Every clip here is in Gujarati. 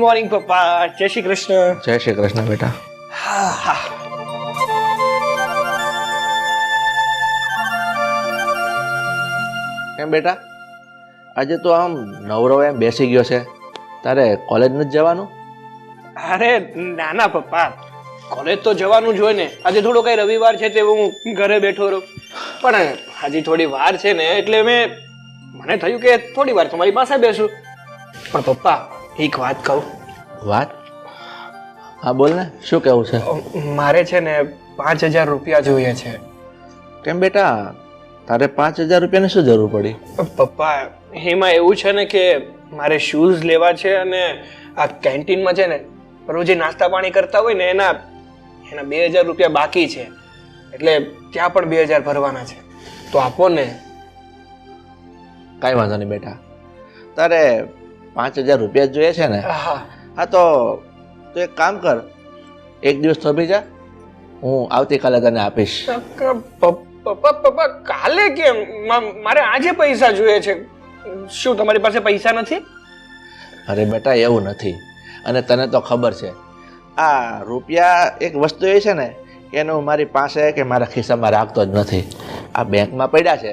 ગુડ મોર્નિંગ પપ્પા જય શ્રી કૃષ્ણ જય શ્રી કૃષ્ણ બેટા કેમ બેટા? આજે તો આમ નવરો એમ બેસી ગયો છે. તારે કોલેજ નથી જવાનું? અરે ના ના પપ્પા. કોલેજ તો જવાનું જ હોય ને. આજે થોડો કઈ રવિવાર છે તે હું ઘરે બેઠો રહું પણ હજી થોડી વાર છે ને એટલે મેં મને થયું કે થોડી વાર તમારી પાસે બેસું. પણ પપ્પા એક વાત કહું? વાત? હા બોલ ને શું કહેવું છે? મારે છે ને પાંચ હજાર રૂપિયા જોઈએ છે. કેમ બેટા? તારે પાંચ હજાર રૂપિયાની શું જરૂર પડી? પપ્પા એમાં એવું છે ને કે મારે શૂઝ લેવા છે અને આ કેન્ટીનમાં છે ને રોજે નાસ્તા પાણી કરતા હોય ને એના એના બે હજાર રૂપિયા બાકી છે. એટલે ત્યાં પણ બે હજાર ભરવાના છે. તો આપો ને. કાંઈ વાંધો નહીં બેટા. તારે પાંચ હજાર રૂપિયા જ જોઈએ છે ને? હા. તો તું એક કામ કર. એક દિવસ થોભી જા. હું આવતીકાલે તને આપીશ. પપ્પા પપ્પા કાલે કેમ? મારે આજે પૈસા જોઈએ છે. શું તમારી પાસે પૈસા નથી? અરે બેટા એવું નથી. અને તને તો ખબર છે. આ રૂપિયા એક વસ્તુ એ છે ને કે એનું મારી પાસે કે મારા ખિસ્સામાં રાખતો જ નથી. આ બેંકમાં પડ્યા છે.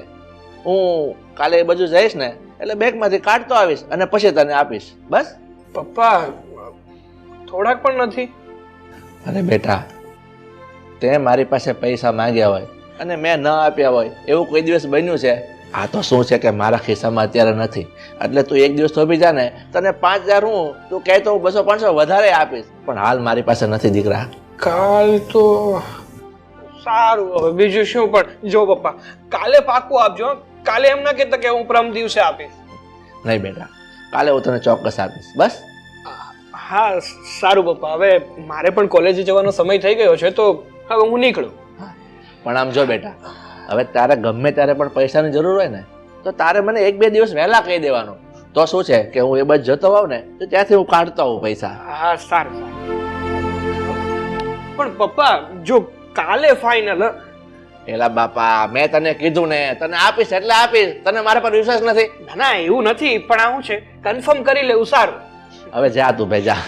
હું કાલે એ બાજુ જઈશ ને એટલે બેગમાંથી કાઢતો આવીશ અને પછી તને આપીશ. બસ? પપ્પા થોડાક પણ નથી. અરે બેટા તે મારી પાસે પૈસા માંગ્યા હોય અને મેં ન આપ્યા હોય એવું કોઈ દિવસ બન્યું છે? આ તો શું છે કે મારા ખિસ્સામાં અત્યારે નથી? એટલે તું એક દિવસ થોભી જા ને તને પાંચ હજાર હું તું કહે તો હું બસો પાંચસો વધારે આપીશ. પણ હાલ મારી પાસે નથી દીકરા. કાલ તો સારું હવે બીજું શું પણ? જો પપ્પા કાલે પાકું આપજો. કાલે એમ ના કહેતા કે હું પ્રમ દિવસે આપીશ. નહીં બેટા કાલે હું તને ચોક્કસ આપીશ બસ? હા સારું પપ્પા હવે મારે પણ કોલેજે જવાનો સમય થઈ ગયો છે તો હવે હું નીકળું. પણ આમ જો બેટા હવે તારે ગમે ત્યારે પણ પૈસાની જરૂર હોય ને તો તારે મને એક બે દિવસ વહેલા કહી દેવાનું. તો શું છે કે હું એ બાજુ જતો હોઉં ને તો ત્યાંથી હું કાઢતો હોઉં પૈસા. હા સારું સારું. પણ પપ્પા જો કાલે ફાઇનલ એલા બાપા મેં તને કીધું ને તને આપીશ એટલે આપીશ. તને મારા પર વિશ્વાસ નથી. ના ના એવું નથી પણ આ શું છે. કન્ફર્મ કરી લેવું સારું હવે જા તું ભાઈ જા.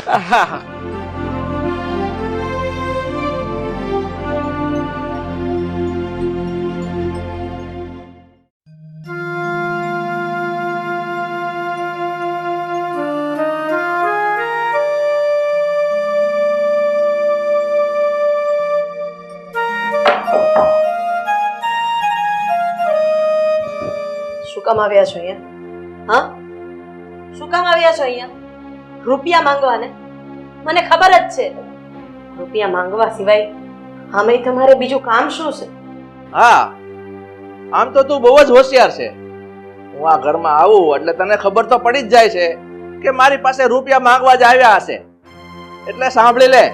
શું કામ આવ્યા છો અહીંયા? હા? શું કામ આવ્યા છો અહીંયા? રૂપિયા માંગવા ને મને ખબર જ છે. રૂપિયા માંગવા સિવાય આમે તમારે બીજું કામ શું છે? હા, આમ તો તું બહુ જ હોશિયાર છે. હું આ ઘરમાં આવું એટલે તને ખબર તો પડી જ જાય છે કે મારી પાસે રૂપિયા માંગવા જ આવ્યા હશે. એટલે સાંભળી લે,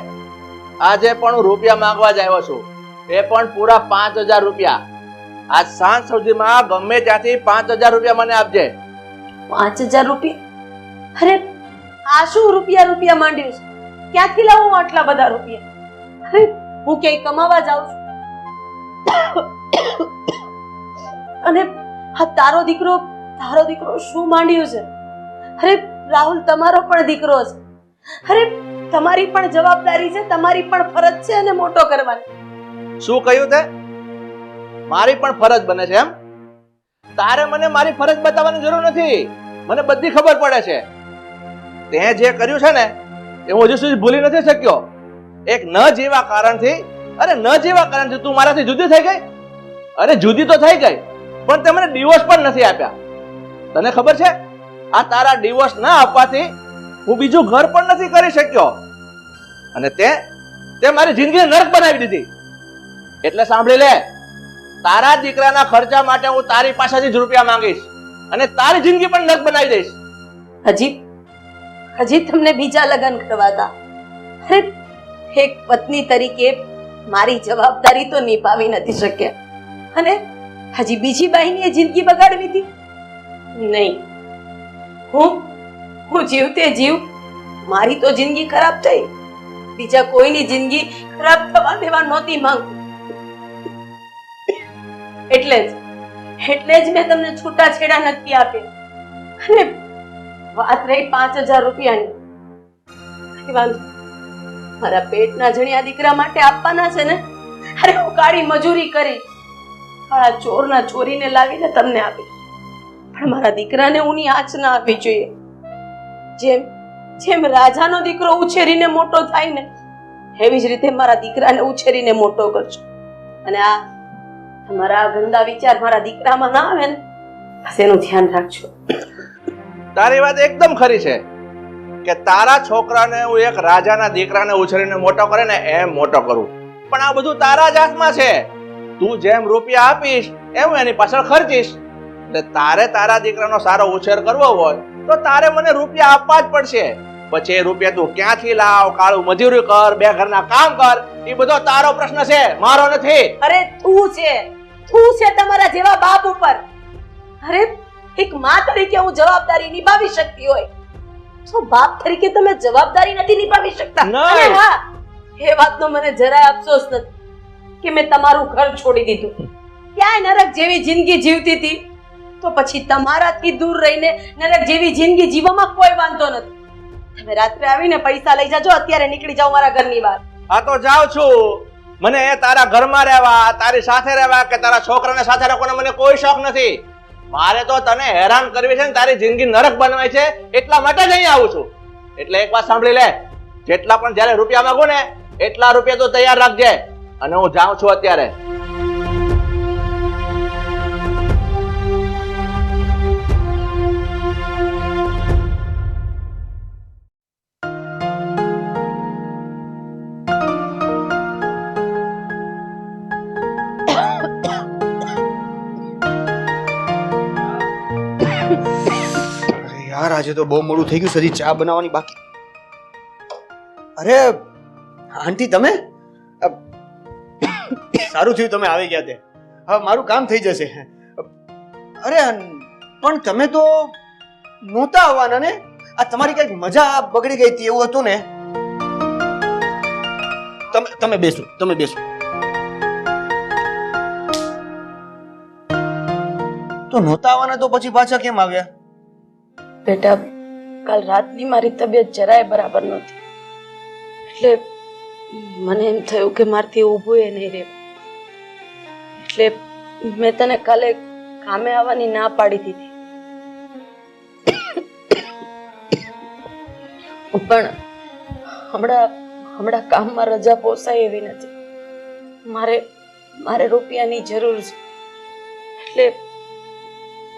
આજે પણ હું રૂપિયા માંગવા જ આવ્યો છું. એ પણ પૂરા પાંચ હજાર રૂપિયા. આજ સાંજ સુધીમાં ગમે ત્યાંથી પાંચ હજાર રૂપિયા મને આપજે. પાંચ હજાર રૂપિયા? અરે આ શું રૂપિયા રૂપિયા માંડ્યું છે? ક્યાંથી લાવું આટલા બધા રૂપિયા? અરે હું ક્યાંય કમાવા જાઉં છું. અને આ તારો દીકરો તારો દીકરો શું માંડ્યું છે? અરે રાહુલ તમારો પણ દીકરો છે. અરે તમારી પણ જવાબદારી છે તમારી પણ ફરજ છે અને મોટો કરવાની. શું કહ્યું તે? મારી પણ ફરજ બને છે, એમ? તારે મને મારી ફરજ બતાવવાની જરૂર નથી. મને બધી ખબર પડે છે. તે જે કર્યું છે ને, એ હું હજુ સુધી ભૂલી નથી શક્યો. એક ન જેવા કારણથી, અરે ન જેવા કારણથી તું મારાથી જુદી થઈ ગઈ? અરે જુદી તો થઈ ગઈ, પણ તે મને ડિવોર્સ પણ નથી આપ્યા. તને ખબર છે? આ તારા ડિવોર્સ ના આપવાથી હું બીજું ઘર પણ નથી કરી શક્યો. અને તે તે મારી જિંદગી નરક બનાવી દીધી. એટલે સાંભળી લે. તારા દીકરાના ખર્ચા માટે હું તારી પાસેથી જ રૂપિયા માંગીશ અને તારી જિંદગી પણ નરક બનાવી દઈશ. હજી હજી તમને બીજા લગ્ન કરવા અરે, એક પત્ની તરીકે મારી જવાબદારી તો નિભાવી નથી શક્યા. અને હજી બીજી બાઈની જિંદગી બગાડવી હતી નહીં. હું હું જીવતે જીવ, મારી તો જિંદગી ખરાબ થઈ. બીજા કોઈની જિંદગી ખરાબ થવા દેવા નહોતી માંગતી. એટલે જ. એટલે જ મેં તમને છૂટાછેડા નથી આપ્યા અને વાત રહી પાંચ હજાર રૂપિયાની. વાંધો મારા પેટના જણિયા દીકરા માટે આપવાના છે ને? અરે હું કાળી મજૂરી કરી. કાળા ચોરના ચોરીને લાવીને તમને આપી. પણ મારા દીકરાને ઉની આંચ ના આપવી જોઈએ. જેમ જેમ રાજાનો દીકરો ઉછેરીને મોટો થાય ને, એવી જ રીતે મારા દીકરાને ઉછેરીને મોટો કરજો. અને આ તમારા આ ગંદા વિચાર મારા દીકરામાં ના આવે ને બસ એનું ધ્યાન રાખજો. તારી વાત એકદમ ખરી છે કે તારા છોકરાને હું એક રાજાના દીકરાને ઉછરીને મોટો કરે ને એમ મોટો કરું. પણ આ બધું તારા જ હાથમાં છે. તું જેમ રૂપિયા આપીશ એમ એની પાછળ ખર્ચીશ. એટલે તારે તારા દીકરાનો સારો ઉછેર કરવો હોય તો તારે મને રૂપિયા આપવા જ પડશે. પછી રૂપિયા તું ક્યાંથી લાવ કાળું મજૂરી કર બે ઘરના કામ કર એ બધો તારો પ્રશ્ન છે મારો નથી. અરે તું છે. તું છે તમારા જેવા બાપ ઉપર? અરે એક માં તરીકે હું જવાબદારી નિભાવી શકતી હોય. તો બાપ તરીકે તમે જવાબદારી નથી નિભાવી શકતા. અને હા એ વાતનો મને જરાય અફસોસ નથી કે મેં તમારું ઘર છોડી દીધું. ક્યાંય નરક જેવી જિંદગી જીવતી હતી? તો પછી તમારાથી દૂર રહીને નરક જેવી જિંદગી જીવવામાં કોઈ વાંધો નથી. તમે રાત્રે આવીને પૈસા લઈ જાજો અત્યારે નીકળી જાઓ મારા ઘરની બહાર. હા તો જાઉં છું. મને તારા ઘરમાં રહેવા, તારી સાથે રહેવા કે તારા છોકરાને સાથે રાખવાનો મને કોઈ શોખ નથી. મારે તો તને હેરાન કરવી છે ને તારી જિંદગી નરક બનવાય છે, એટલા માટે જ અહીં આવું છું. એટલે એક વાત સાંભળી લે, જેટલા પણ જ્યારે રૂપિયા માંગુ ને, એટલા રૂપિયા તો તૈયાર રાખજે. અને હું જાઉં છું અત્યારે. આજે તો બહુ મોડું થઈ ગયું હજી ચા બનાવવાની બાકી. અરે, આંટી, તમે? સારું થયું તમે આવી ગયા તે. હવે મારું કામ થઈ જશે. અરે, પણ તમે તો નહોતા આવવાના ને? આ તમારી કંઈક મજા બગડી ગઈ હતી, એવું હતું ને? તમે તમે બેસો તમે બેસો. તો નહોતા આવવાના તો પછી પાછા કેમ આવ્યા? બેટા, કાલ રાતની મારી તબિયત જરાય બરાબર નહોતી. એટલે મને એમ થયું કે મારથી ઊભું એ નહીં રહે. એટલે મેં તને કાલે કામે આવવાની ના પાડી દીધી. પણ હમણાં હમણાં કામમાં રજા પોસાય એવી નથી. મારે મારે રૂપિયાની જરૂર છે. એટલે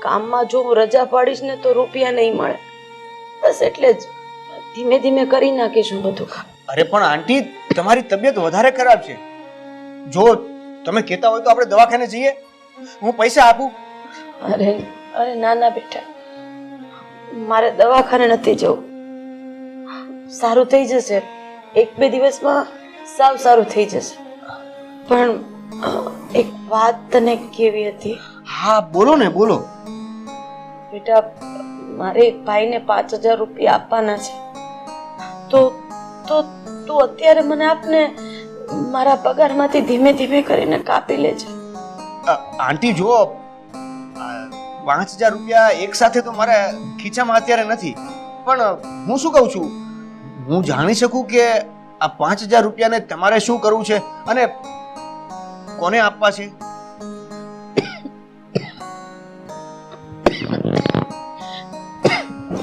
કામમાં જો હું રજા પાડીશ ને તો રૂપિયા નહીં મળે. બસ એટલે જ ધીમે ધીમે કરી નાખીશું બધું કામ. અરે પણ આંટી તમારી તબિયત વધારે ખરાબ છે. જો તમે કહેતા હોય તો આપણે દવાખાને જઈએ. હું પૈસા આપું. અરે અરે ના ના બેટા મારે દવાખાને નથી જવું. સારું થઈ જશે. એક બે દિવસમાં સાવ સારું થઈ જશે. પણ એક વાત તને કેવી હતી? હા બોલો ને બોલો. બેટા મારે એક ભાઈને પાંચ હજાર રૂપિયા આપવાના છે. તો તો તું અત્યારે મને આપને મારા પગારમાંથી ધીમે ધીમે કરીને કાપી લેજે. આંટી જો પાંચ હજાર રૂપિયા એક સાથે તો મારા ખીચામાં અત્યારે નથી. પણ હું શું કહું છું? હું જાણી શકું કે આ પાંચ હજાર રૂપિયાને તમારે શું કરવું છે? અને કોને આપવા છે?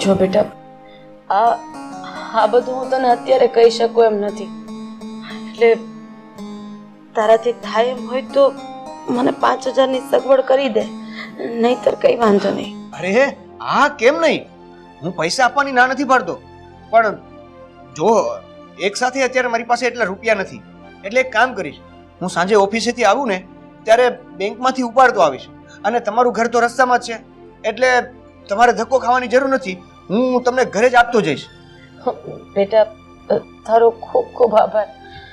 જો બેટા, આ આ બધું હું તને અત્યારે કહી શકું એમ નથી. એટલે તારાથી થાય એમ હોય તો મને પાંચ હજારની સગવડ કરી દે, નહીતર કઈ વાંધો નહીં. અરે હા કેમ નહીં? હું પૈસા આપવાની ના નથી પાડતો. પણ જો એક સાથે અત્યારે મારી પાસે એટલા રૂપિયા નથી, એટલે એક કામ કરીશ. હું સાંજે ઓફિસેથી આવું ને, ત્યારે બેંકમાંથી ઉપાડતો આવીશ. અને તમારું ઘર તો રસ્તામાં જ છે, એટલે તમારે ધક્કો ખાવાની જરૂર નથી. હું તમને ઘરે જ આપતો જઈશ. બેટા તારો ખૂબ ખૂબ આભાર.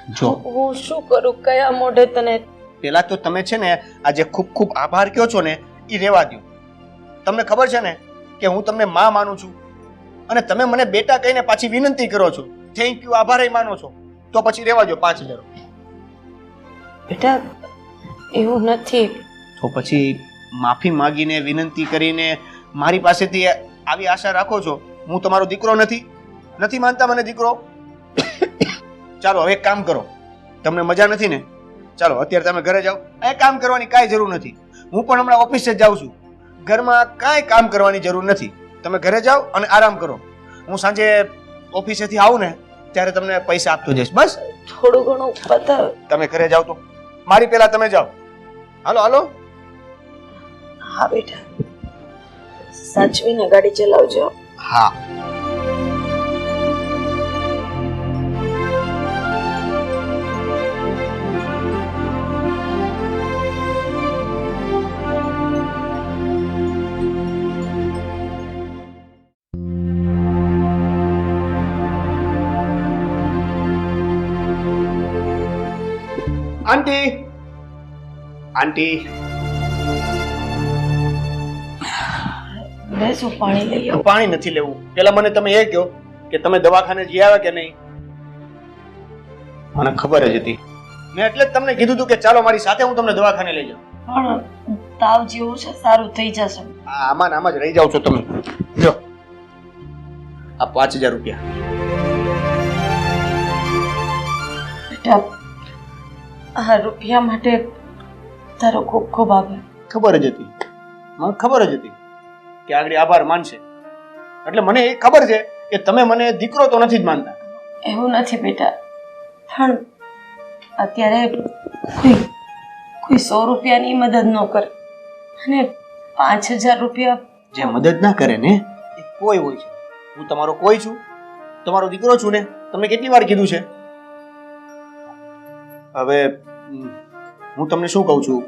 જો. હું શું કરું કયા મોઢે તને? પેલા તો તમે છે ને આ જે ખૂબ ખૂબ આભાર કહો છો ને એ રહેવા દો તમને ખબર છે ને કે હું તમને માં માનું છું. અને તમે મને બેટા કહીને પાછી વિનંતી કરો છો. થેન્ક યુ આભાર માનો છો. તો પછી રહેવા દો પાંચ હજાર. બેટા એવું નથી. તો પછી માફી માંગીને વિનંતી કરીને મારી પાસેથી આવી આશા રાખો છો. હું તમારો દીકરો નથી. નથી માનતા મને દીકરો? ચાલો હવે એક કામ કરો. તમને મજા નથી ને? ચાલો અત્યારે તમે ઘરે જાઓ. એ કામ કરવાની કાંઈ જરૂર નથી. હું પણ હમણાં ઓફિસે જ જાઉં છું. ઘરમાં કાંઈ કામ કરવાની જરૂર નથી. તમે ઘરે જાઓ અને આરામ કરો. હું સાંજે ઓફિસેથી આવું ને ત્યારે તમને પૈસા આપતો જઈશ. બસ. થોડું ઘણું બતાવ. તમે ઘરે જાઓ તો. મારી પહેલા તમે જાઓ. હાલો હાલો. હા બેટા. સાચવીને ગાડી ચલાવજો. હા. આંટી આંટી બેસો પાણી લઈ આવો. પાણી નથી લેવું. પેલા મને તમે એ કહો કે તમે દવાખાને જઈ આવ્યા કે નહીં? મને ખબર જ હતી. મેં એટલે જ તમને કીધું હતું કે ચાલો મારી સાથે હું તમને દવાખાને લઈ જાઉં. પણ તાવ જેવું છે સારું થઈ જશે. આ આમાં ને આમાં જ રહી જાઓ છો તમે. જો. આ પાંચ હજાર રૂપિયા. બેટા આ રૂપિયા માટે તારો ખૂબ ખૂબ આભાર. ખબર જ હતી. મને ખબર જ હતી. કે આગળ આભાર માનશે. એટલે મને એ ખબર છે કે તમે મને દીકરો તો નથી જ માનતા. એવું નથી બેટા. પણ અત્યારે કોઈ કોઈ સો રૂપિયાની મદદ ન કરે. અને પાંચ હજાર રૂપિયા જે મદદ ના કરે ને એ કોઈ હોય છે. હું તમારો કોઈ છું તમારો દીકરો છું ને તમે કેટલી વાર કીધું છે? હવે હું તમને શું કહું છું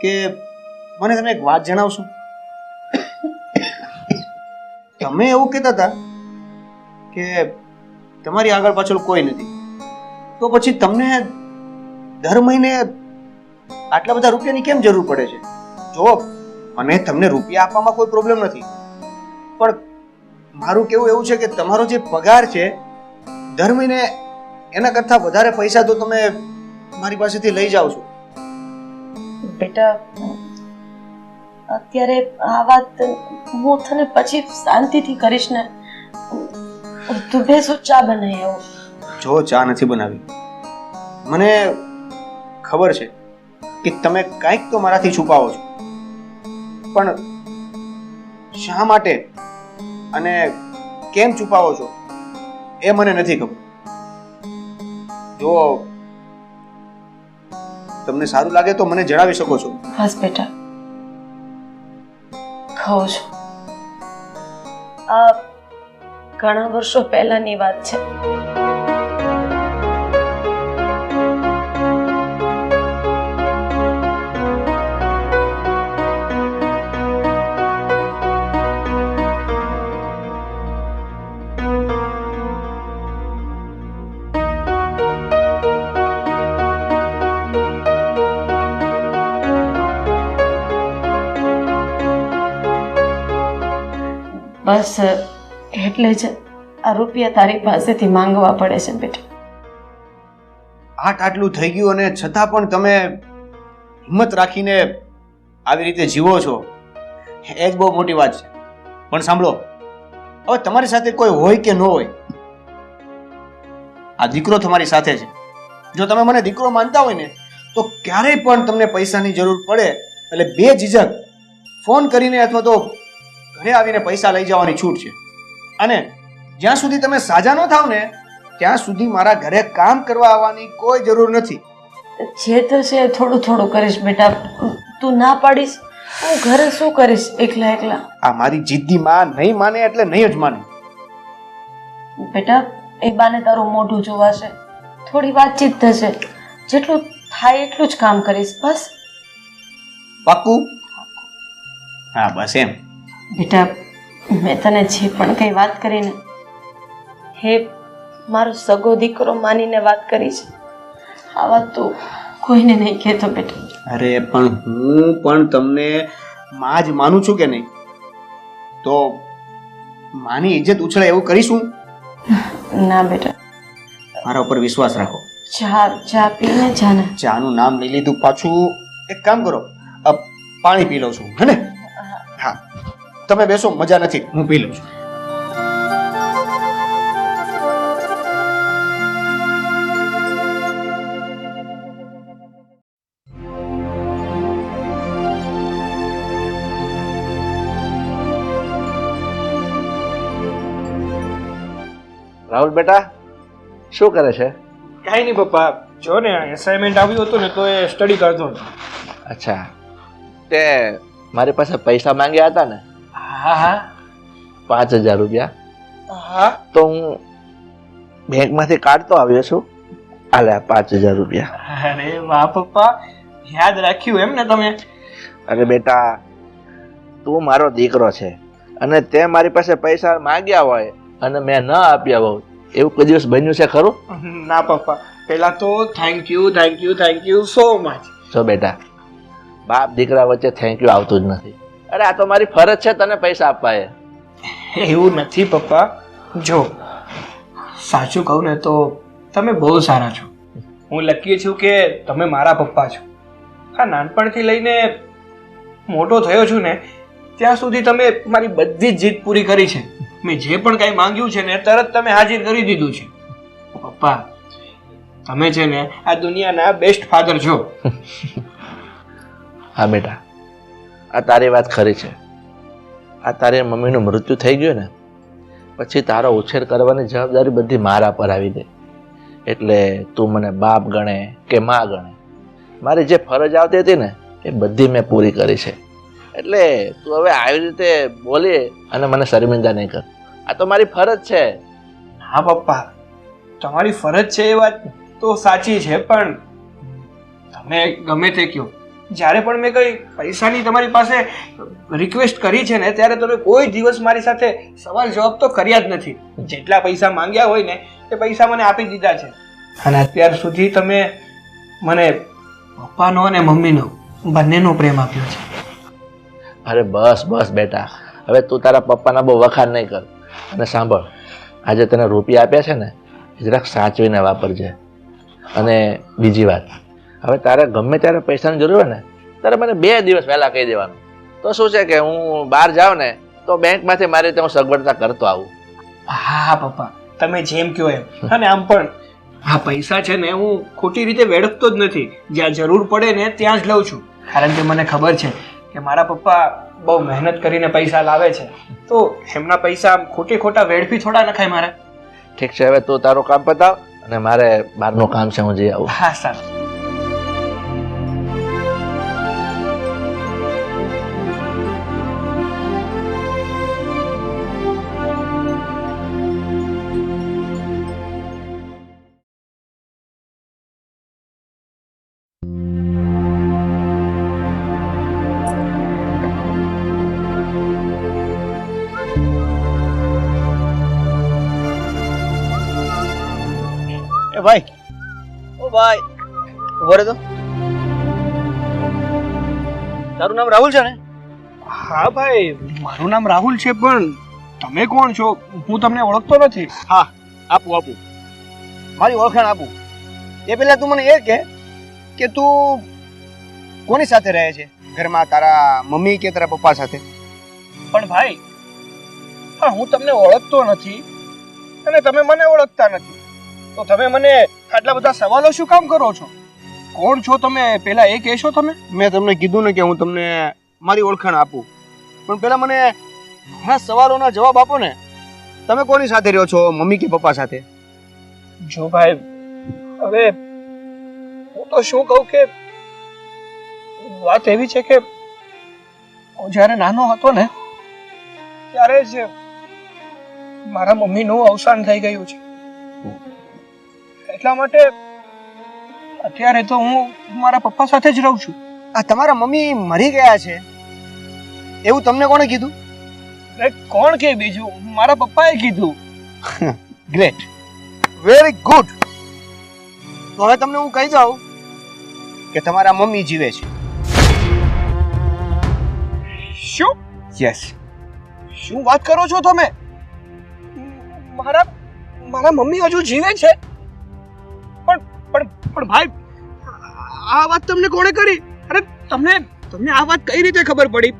કે મને તમે એક વાત જણાવશો? તમે એવું કહેતા હતા કે તમારી આગળ પાછળ કોઈ નથી. તો પછી તમને દર મહિને આટલા બધા રૂપિયાની કેમ જરૂર પડે છે? જો, મને તમને રૂપિયા આપવામાં કોઈ પ્રોબ્લેમ નથી. પણ મારું કેવું એવું છે કે તમારો જે પગાર છે, દર મહિને એના કરતાં વધારે પૈસા તો તમે મારી પાસેથી લઈ જાઓ છો. બેટા અત્યારે આ વાત હું તને પછી શાંતિથી કરીશ ને. તું બેસો ચા બનાવી આવો. જો ચા નથી બનાવી. મને ખબર છે કે તમે કાંઈક તો મારાથી છુપાવો છો. પણ શા માટે અને કેમ છુપાવો છો એ મને નથી ખબર. જો તમને સારું લાગે તો મને જણાવી શકો છો. બસ બેટા. ખાઉં છું. આ ઘણા વર્ષો પહેલાની વાત છે. બસ, એટલે જ આ રૂપિયા તારી પાસેથી માંગવા પડે છે, બેટા. આટ આટલું થઈ ગયું અને છતાં પણ તમે હિંમત રાખીને આવી રીતે જીવો છો, એ જ બહુ મોટી વાત છે. પણ સાંભળો, હવે તમારી સાથે કોઈ હોય કે ન હોય, આ દીકરો તમારી સાથે છે. જો તમે મને દીકરો માનતા હોય ને, તો ક્યારેય પણ તમને પૈસાની જરૂર પડે, એટલે બે ઝીઝક ફોન કરીને અથવા તો ઘરે આવીને પૈસા લઈ જવાની છૂટ છે. અને જ્યાં સુધી તમે સાજા ન થાવ ને ત્યાં સુધી મારા ઘરે કામ કરવા આવવાની કોઈ જરૂર નથી. જે થશે થોડું થોડું કરીશ બેટા. તું ના પાડીશ. હું ઘરે શું કરીશ? એકલા એકલા. આ મારી જિદ્દી માં નહીં માને એટલે નહીં જ માને. બેટા એ બાને તારું મોઢું જોવાશે. થોડી વાતચીત થશે. જેટલું થાય એટલું જ કામ કરીશ બસ. પાક્કું? હા બસ એમ. બેટા મેં તને જે પણ કંઈ વાત કરીને હે મારો સગો દીકરો માનીને વાત કરી છે આ વાત તો કોઈને નહીં કહેતો બેટા. અરે પણ હું પણ તમને માં જ માનું છું કે નહીં? તો માની ઇજ્જત ઉછળે એવું કરીશું? ના બેટા. મારા ઉપર વિશ્વાસ રાખો. ચા ચા પીને જાને. ચાનું નામ લઈ લીધું પાછું એક કામ કરો પાણી પી લઉં છું હે ને? તમે બેસો મજા નથી. હું પી લઉં છું. રાહુલ બેટા શું કરે છે? કાંઈ નહીં પપ્પા જો ને એસાઇનમેન્ટ આવ્યું હતું ને તો એ સ્ટડી કરતો હતો. અચ્છા. તે મારી પાસે પૈસા માંગ્યા હતા ને? હા હા. પાંચ હજાર રૂપિયા. હા. તો હું બેંકમાંથી કાઢતો આવ્યો છું. આલે પાંચ હજાર રૂપિયા. અરે વાહ પપ્પા. યાદ રાખ્યું એમ ને તમે? અરે બેટા તું મારો દીકરો છે અને તે મારી પાસે પૈસા માંગ્યા હોય અને મેં ન આપ્યા હોય. એવું કોઈ દિવસ બન્યું છે ખરું? ના પપ્પા. પહેલા તો thank you thank you thank you so much જો બેટા બાપ દીકરા વચ્ચે થેન્ક યુ આવતું જ નથી. અરે આ તો મારી ફરજ છે તને પૈસા આપવા એ એવું નથી પપ્પા. જો સાચું કહું ને તો તમે બહુ સારા છો. હું લકી છું કે તમે મારા પપ્પા છો. આ નાનપણથી લઈને મોટો થયો છું ને ત્યાં સુધી તમે મારી બધી જ જીત પૂરી કરી છે. મેં જે પણ કાંઈ માંગ્યું છે ને તરત તમે હાજર કરી દીધું છે. પપ્પા તમે છે ને આ દુનિયાના બેસ્ટ ફાધર છો. હા બેટા. આ તારી વાત ખરી છે. આ તારી મમ્મીનું મૃત્યુ થઈ ગયું ને, પછી તારો ઉછેર કરવાની જવાબદારી બધી મારા પર આવી દે એટલે તું મને બાપ ગણે કે મા ગણે, મારી જે ફરજ આવતી હતી ને, એ બધી મેં પૂરી કરી છે. એટલે તું હવે આવી રીતે બોલી અને મને શર્મિંદા નહીં કર. આ તો મારી ફરજ છે. હા પપ્પા, તમારી ફરજ છે એ વાત તો સાચી છે, પણ તમે ગમે તે કહો. જ્યારે પણ મેં કઈ પૈસાની તમારી પાસે રિક્વેસ્ટ કરી છે ને, ત્યારે તમે કોઈ દિવસ મારી સાથે સવાલ જવાબ તો કર્યા જ નથી. જેટલા પૈસા માંગ્યા હોય ને, એ પૈસા મને આપી દીધા છે. અને અત્યાર સુધી તમે મને પપ્પાનો અને મમ્મીનો, બંનેનો પ્રેમ આપ્યો છે. અરે બસ બસ બેટા. હવે તું તારા પપ્પાના બહુ વખાણ નહીં કર. અને સાંભળ, આજે તને રૂપિયા આપ્યા છે ને જરાક સાચવીને વાપરજે. અને બીજી વાત હવે તારે ગમે ત્યારે પૈસાની જરૂર હોય ને ત્યારે મને બે દિવસ પહેલાં કહી દેવાનું. તો શું છે કે હું બહાર જાઉં ને તો બેંકમાંથી મારી રીતે હું સગવડતા કરતો આવું. હા હા પપ્પા તમે જેમ કહો એમ. અને આમ પણ. આ પૈસા છે ને હું ખોટી રીતે વેડફતો જ નથી. જ્યાં જરૂર પડે ને ત્યાં જ લઉં છું. કારણ કે મને ખબર છે કે મારા પપ્પા બહુ મહેનત કરીને પૈસા લાવે છે. તો એમના પૈસા આમ ખોટી ખોટા વેડફી થોડા નખાય મારે. ઠીક છે હવે તું તારું કામ પતાવ અને મારે બહારનું કામ છે હું જઈ આવું. હા સારું. એ ભાઈ. ઓ ભાઈ. ઊભો રહે તો તારું નામ રાહુલ છે ને? હા ભાઈ મારું નામ રાહુલ છે પણ તમે કોણ છો? હું તમને ઓળખતો નથી. હા આપું આપું. મારી ઓળખાણ આપું. એ પહેલા તું મને એ કે કે તું કોની સાથે રહે છે? ઘરમાં તારા મમ્મી કે તારા પપ્પા સાથે? પણ ભાઈ હા હું તમને ઓળખતો નથી અને તમે મને ઓળખતા નથી. તો તમે મને આટલા બધા સવાલો શું કામ કરો છો? કોણ છો તમે? પેલા એ કહેશો તમે? મેં તમને કીધું ને કે હું તમને મારી ઓળખાણ આપું. પણ પહેલા મને ઘણા સવાલોના જવાબ આપો ને. તમે કોની સાથે રહ્યો છો? મમ્મી કે પપ્પા સાથે? જો ભાઈ હવે હું તો શું કહું કે વાત એવી છે કે હું જ્યારે નાનો હતો ને ત્યારે જ મારા મમ્મીનું અવસાન થઈ ગયું છે. એટલા માટે અત્યારે તો હું મારા પપ્પા સાથે જ રહું છું. આ તમારા મમ્મી મરી ગયા છે. એવું તમને કોણે કીધું? કોણ કે બીજું? મારા પપ્પાએ કીધું. ગ્રેટ વેરી ગુડ તો હવે તમને હું કહી જાઉં કે તમારા મમ્મી જીવે છે. શું? યસ શું વાત કરો છો તમે? મારા મારા મમ્મી હજુ જીવે છે? પણ ભાઈ આ વાત તમને કોણે કરી? અરે તમને તમને આ વાત કઈ રીતે ખબર પડી?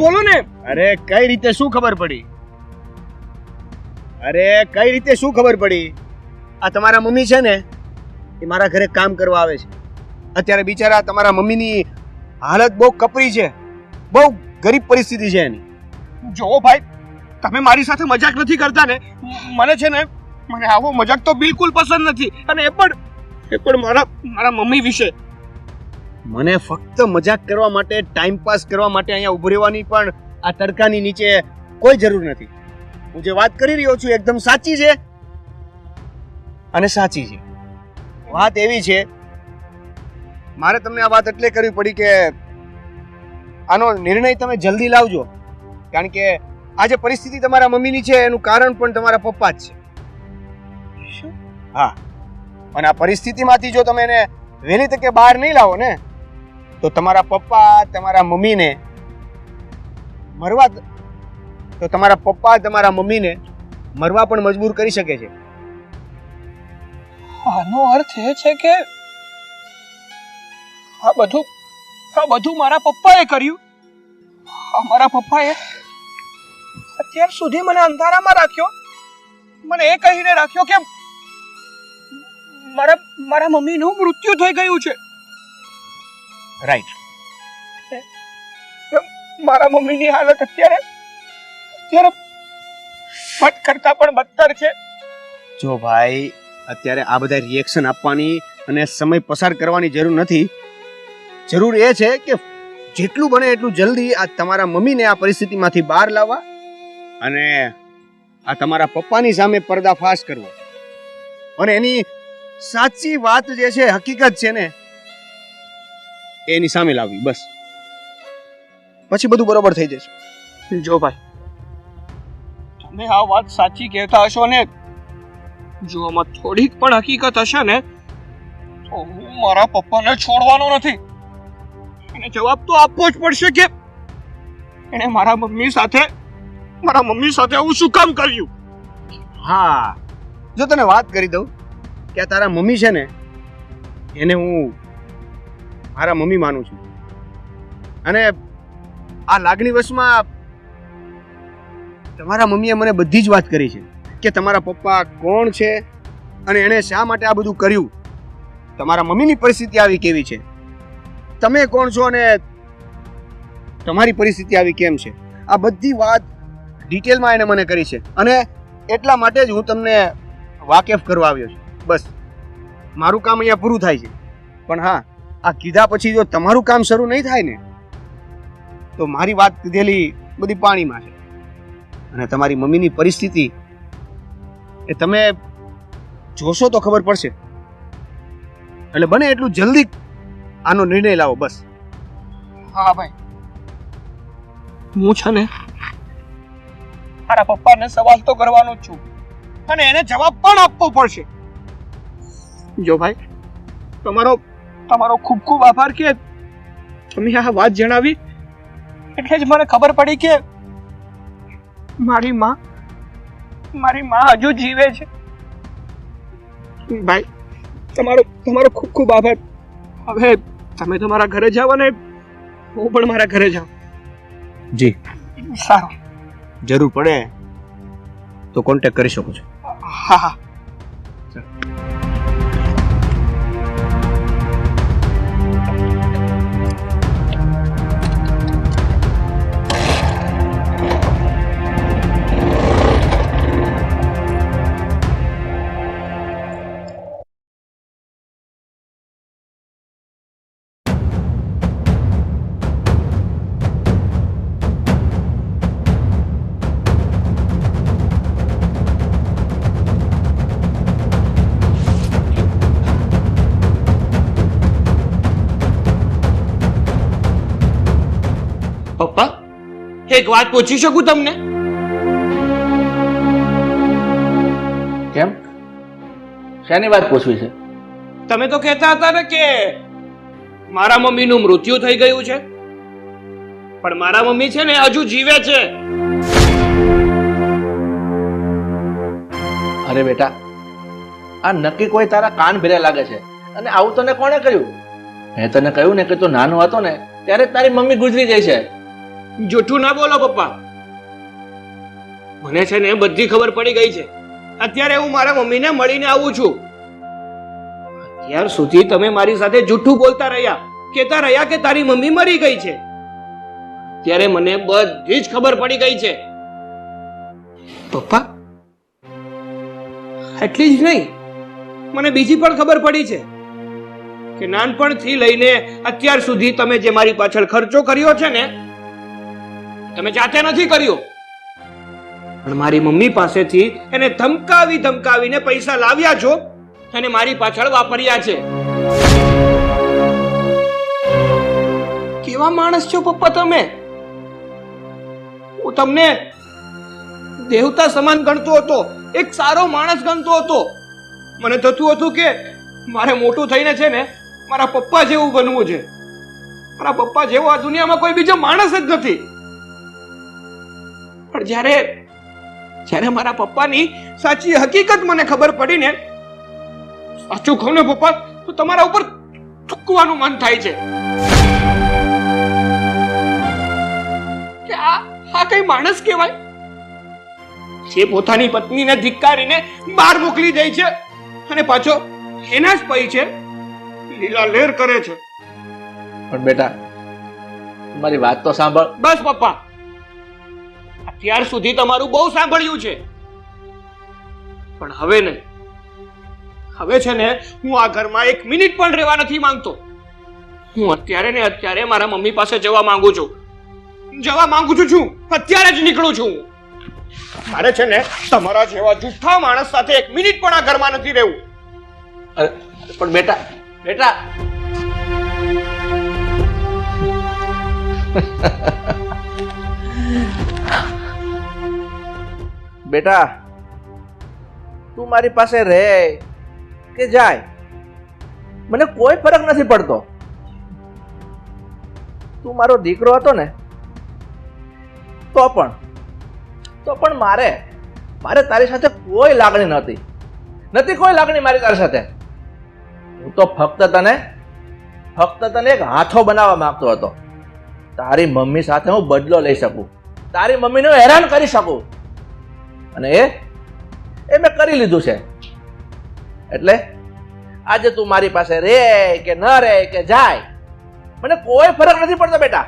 બોલો ને. અરે કઈ રીતે શું ખબર પડી? અરે કઈ રીતે શું ખબર પડી? આ તમારા મમ્મી છે ને એ મારા ઘરે કામ કરવા આવે છે. અત્યારે બિચારા તમારા મમ્મીની હાલત બહુ કપરી છે. બહુ ગરીબ પરિસ્થિતિ છે એની. જો ભાઈ તમે મારી સાથે મજાક નથી કરતા ને. મને છે ને મને આવો મજાક તો બિલકુલ પસંદ નથી. અને એ પણ એ પણ મારા મારા મમ્મી વિશે. મને ફક્ત મજાક કરવા માટે ટાઈમ પાસ કરવા માટે અહીંયા ઉભું રહેવાની પણ આ તડકાની નીચે કોઈ જરૂર નથી. હું જે વાત કરી રહ્યો છું એકદમ સાચી છે અને સાચી છે. વાત એવી છે, મારે તમને આ વાત એટલે કરવી પડી કે આનો નિર્ણય તમે જલ્દી લાવજો. કારણ કે આ જે પરિસ્થિતિ તમારા મમ્મીની છે, એનું કારણ પણ તમારા પપ્પા જ છે હા. અને આ પરિસ્થિતિમાંથી જો તમે એને વહેલી તકે બહાર નહીં લાવો ને, તો તમારા પપ્પા, તમારા મમ્મીને મરવા તો તમારા પપ્પા, તમારા મમ્મીને મરવા પણ મજબૂર કરી શકે છે. આનો અર્થ એ છે કે આ બધું આ બધું મારા પપ્પાએ કર્યું. આ મારા પપ્પાએ અત્યાર સુધી મને અંધારામાં રાખ્યો. મને એ કહીને રાખ્યો કે મારા મારા મમ્મીનું મૃત્યુ થઈ ગયું છે. રાઈટ મારા મમ્મીની હાલત અત્યારે અત્યારે મત કરતા પણ બદતર છે. જો ભાઈ અત્યારે આ બધા રિએક્શન આપવાની અને સમય પસાર કરવાની જરૂર નથી. જરૂર એ છે કે જેટલું બને એટલું જલ્દી આ તમારા મમ્મીને આ પરિસ્થિતિમાંથી બહાર લાવવા અને આ તમારા પપ્પાની સામે પર્દાફાશ કરવો. અને એની સાચી વાત જે છે હકીકત છે ને એની સામે લાવવી બસ. પછી બધું બરોબર થઈ જશે. જો ભાઈ. તમે આ વાત સાચી કહેતા હશો ને જો આમાં થોડીક પણ હકીકત હશે ને તો હું મારા પપ્પાને છોડવાનો નથી. એને જવાબ તો આપવો જ પડશે કે એને મારા મમ્મી સાથે મારા મમ્મી સાથે આવું શું કામ કર્યું? હા. જો તને વાત કરી દઉં કે આ તારા મમ્મી છે ને, એને હું મારા મમ્મી માનું છું. અને આ લાગણી વશમાં તમારા મમ્મીએ મને બધી જ વાત કરી છે, કે તમારા પપ્પા કોણ છે અને એણે શા માટે આ બધું કર્યું? તમારા મમ્મીની પરિસ્થિતિ આવી કેવી છે? તમે કોણ છો અને તમારી પરિસ્થિતિ આવી કેમ છે? આ બધી વાત ડિટેલમાં એણે મને કરી છે. અને એટલા માટે જ હું તમને વાકેફ કરવા આવ્યો છું. બસ. મારું કામ અહીંયા પૂરું થાય છે. પણ હા, આ કીધા પછી જો તમારું કામ શરૂ નહીં થાય ને, તો મારી વાત કીધેલી બધી પાણીમાં છે. અને તમારી મમ્મીની પરિસ્થિતિ, એ તમે જોશો તો ખબર પડશે. એટલે બને એટલું જલ્દી આનો નિર્ણય લાવો, બસ. હા, ભાઈ. હું છે ને, મારા પપ્પાને સવાલ તો કરવાનો જ છું. અને એને જવાબ પણ આપવો પડશે. જો ભાઈ તમારો તમારો ખૂબ ખૂબ આભાર કે તમે આ વાત જણાવી. એટલે જ મને ખબર પડી કે મારી માં મારી માં હજુ જીવે છે. ભાઈ તમારો તમારો ખૂબ ખૂબ આભાર. હવે તમે તમારા ઘરે જાઓ અને હું પણ મારા ઘરે જાઉં. જી. સારું. જરૂર પડે તો કોન્ટેક્ટ કરી શકો છો. હા હા. એક વાત પૂછી શકું તમને? કેમ? શેની વાત પૂછવી છે? તમે તો કહેતા હતા ને કે મારા મમ્મીનું મૃત્યુ થઈ ગયું છે. પણ મારા મમ્મી છે ને હજુ જીવે છે. અરે બેટા આ નક્કી કોઈ તારા કાન ભેરે લાગે છે? અને આવું તને કોણે કહ્યું? મેં તને કહ્યું ને કે તું નાનો હતો ને ત્યારે તારી મમ્મી ગુજરી જાય છે. જૂઠું ના બોલો, પપ્પા. મને છે ને બધી ખબર પડી ગઈ છે. અત્યારે હું મારા મમ્મીને મળીને આવું છું. અત્યાર સુધી તમે મારી સાથે જૂઠું બોલતા રહ્યા કેતા રહ્યા કે તારી મમ્મી મરી ગઈ છે. ત્યારે મને બધી જ ખબર પડી ગઈ છે. પપ્પા, એટલી જ નહીં. મને બીજી પણ ખબર પડી છે કે નાનપણથી લઈને અત્યાર સુધી તમે જે મારી પાછળ ખર્ચો કર્યો છે ને તમે જાતે નથી કર્યો. પણ મારી મમ્મી પાસેથી એને ધમકાવી ધમકાવીને પૈસા લાવ્યા છો અને મારી પાછળ વાપર્યા છે. કેવા માણસ છો પપ્પા તમે? હું તમને દેવતા સમાન ગણતો હતો, એક સારો માણસ ગણતો હતો. મને થતું હતું કે મારે મોટું થઈને છે ને મારા પપ્પા જેવું બનવું છે. મારા પપ્પા જેવો આ દુનિયામાં કોઈ બીજો માણસ જ નથી. પણ જ્યારે જ્યારે મારા પપ્પાની સાચી હકીકત મને ખબર પડી ને સાચું કહું ને પપ્પા તો તમારા ઉપર થૂકવાનું મન થાય છે. કે આ આ કઈ માણસ કહેવાય? જે પોતાની પત્નીને ધિક્કારીને બહાર મોકલી દે છે અને પાછો એના જ પૈ છે લીલા લેર કરે છે. પણ બેટા મારી વાત તો સાંભળ. બસ પપ્પા. અત્યાર સુધી તમારું બહુ સાંભળ્યું છે. પણ હવે નહીં. હવે છે ને, હું આ ઘરમાં એક મિનિટ પણ રહેવા નથી માંગતો. હું અત્યારે ને અત્યારે મારા મમ્મી પાસે જવા માંગુ છું. જવા માંગુ છું છું. અત્યારે જ નીકળું છું. મારે છે ને, તમારા જેવા જુઠ્ઠા માણસ સાથે એક મિનિટ પણ આ ઘરમાં નથી રહેવું. પણ બેટા બેટા. બેટા, તું મારી પાસે રહે કે જાય? મને કોઈ ફરક નથી પડતો. તું મારો દીકરો હતો ને, તો પણ તો પણ મારે મારે તારી સાથે કોઈ લાગણી નહોતી. નથી કોઈ લાગણી મારી તારી સાથે. હું તો ફક્ત તને ફક્ત તને એક હાથો બનાવવા માંગતો હતો. તારી મમ્મી સાથે હું બદલો લઈ શકું. તારી મમ્મીને હેરાન કરી શકું. અને એ એ મેં કરી લીધું છે. એટલે આજે તું મારી પાસે રે કે ન રે કે જાય, મને કોઈ ફરક નથી પડતો બેટા.